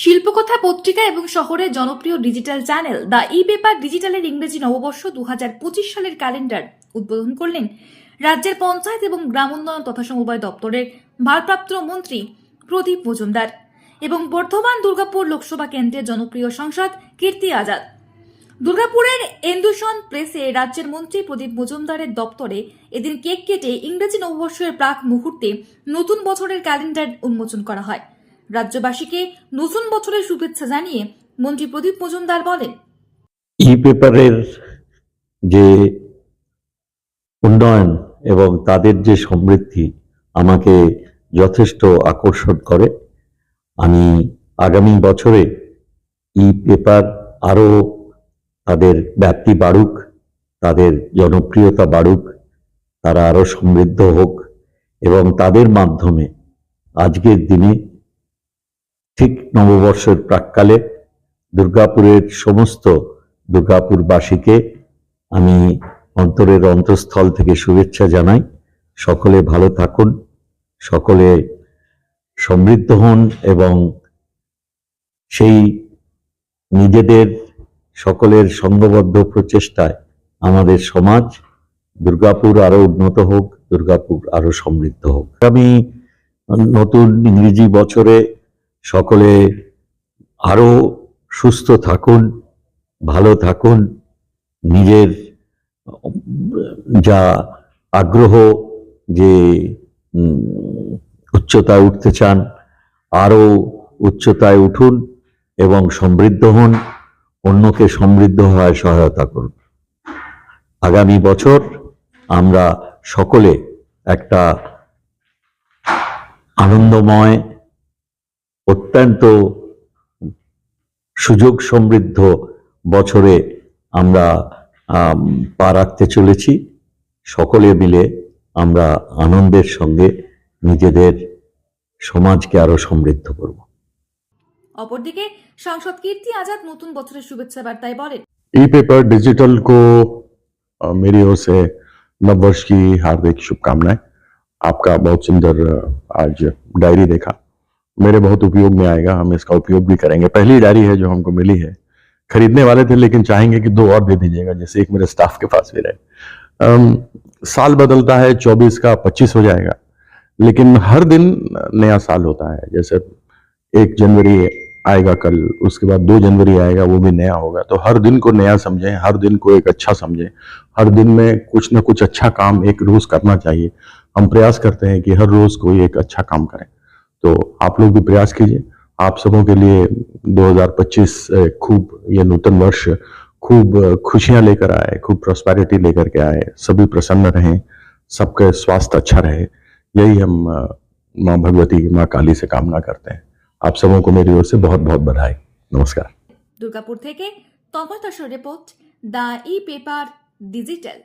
শিল্পকথা পত্রিকা এবং শহরের জনপ্রিয় digital channel the E paper ডিজিটালের ইংরেজি নববর্ষ দু হাজার পঁচিশ সালের ক্যালেন্ডার উদ্বোধন করলেন রাজ্যের পঞ্চায়েত এবং গ্রাম উন্নয়ন তথা সমবায় দপ্তরের ভারপ্রাপ্ত মন্ত্রী প্রদীপ মজুমদার এবং বর্ধমান দুর্গাপুর লোকসভা কেন্দ্রের জনপ্রিয় সাংসদ কীর্তি আজাদ। দুর্গাপুরের এন্দুশন প্রেসে রাজ্যের মন্ত্রী প্রদীপ মজুমদারের দপ্তরে এদিন কেক কেটে ইংরেজি নববর্ষের প্রাক মুহূর্তে নতুন বছরের ক্যালেন্ডার উন্মোচন করা হয়। রাজ্যবাসীকে নতুন বছরের শুভেচ্ছা জানিয়ে মন্ত্রী প্রদীপ মজুমদার বলেন, ই পেপারের যে উন্নয়ন এবং তাদের যে সমৃদ্ধি আমাকে যথেষ্ট আকর্ষণ করে, আমি আগামী বছরে ই পেপার আরও তাদের ব্যাপ্তি বাড়ুক, তাদের জনপ্রিয়তা বাড়ুক, তারা আরও সমৃদ্ধ হোক এবং তাদের মাধ্যমে আজকের দিনে ঠিক নববর্ষের প্রাককালে দুর্গাপুরের সমস্ত দুর্গাপুরবাসীকে আমি অন্তরের অন্তঃস্থল থেকে শুভেচ্ছা জানাই। সকলে ভালো থাকুন, সকলে সমৃদ্ধ হন এবং সেই নিজেদের, সকলের সংঘবদ্ধ প্রচেষ্টায় আমাদের সমাজ দুর্গাপুর আরও উন্নত হোক, দুর্গাপুর আরও সমৃদ্ধ হোক। আমি নতুন ইংরেজি বছরে সকলে আরও সুস্থ থাকুন, ভালো থাকুন, নিজের, যা আগ্রহ যে উচ্চতায় উঠতে চান, আরও উচ্চতায় উঠুন এবং সমৃদ্ধ হন, অন্যকে সমৃদ্ধ হওয়ায় সহায়তা করুন। আগামী বছর আমরা সকলে একটা আনন্দময় অত্যন্ত সুযোগ সমৃদ্ধ বছরে আমরা আম, পা রাখতে চলেছি সকলে মিলে আমরা আনন্দের সঙ্গে নিজেদের সমাজকে আরো সমৃদ্ধ করব অপরদিকে সাংসদ কীর্তি আজাদ নতুন বছরের শুভেচ্ছা বার্তায় বলেন ई पेपर डिजिटल को अ, मेरी ओर से नववर्ष की हार्दिक शुभकामनाएं आपका बहुत सुंदर अ, आज डायरी देखा मेरे बहुत उपयोग में आएगा हम इसका उपयोग भी करेंगे। पहली डायरी है जो हमको मिली है। खरीदने वाले थे लेकिन चाहेंगे कि दो और दे दीजिएगा जैसे एक मेरे स्टाफ के पास भी रहे। अम, साल बदलता है चौबीस का पच्चीस हो जाएगा। लेकिन हर दिन नया साल होता है। जैसे एक जनवरी आएगा कल उसके बाद दो जनवरी आएगा वो भी नया होगा। तो हर दिन को नया समझें हर दिन को एक अच्छा समझें। हर दिन में कुछ ना कुछ अच्छा काम एक रोज करना चाहिए। हम प्रयास करते हैं कि हर रोज कोई एक अच्छा काम करें। तो आप लोग भी प्रयास कीजिए आप सबों के लिए 2025 अ, खूब ये नूतन वर्ष खूब अ, खुशियां लेकर आए खूब प्रॉस्पेरिटी लेकर के आए सभी प्रसन्न रहें सबका स्वास्थ्य अच्छा रहे यही हम अ, माँ भगवती माँ काली से कामना करते हैं आप सबों को मेरी ओर से बहुत बहुत बधाई नमस्कार দুর্গাপুর থেকে তন্ময় দাসের report the e paper digital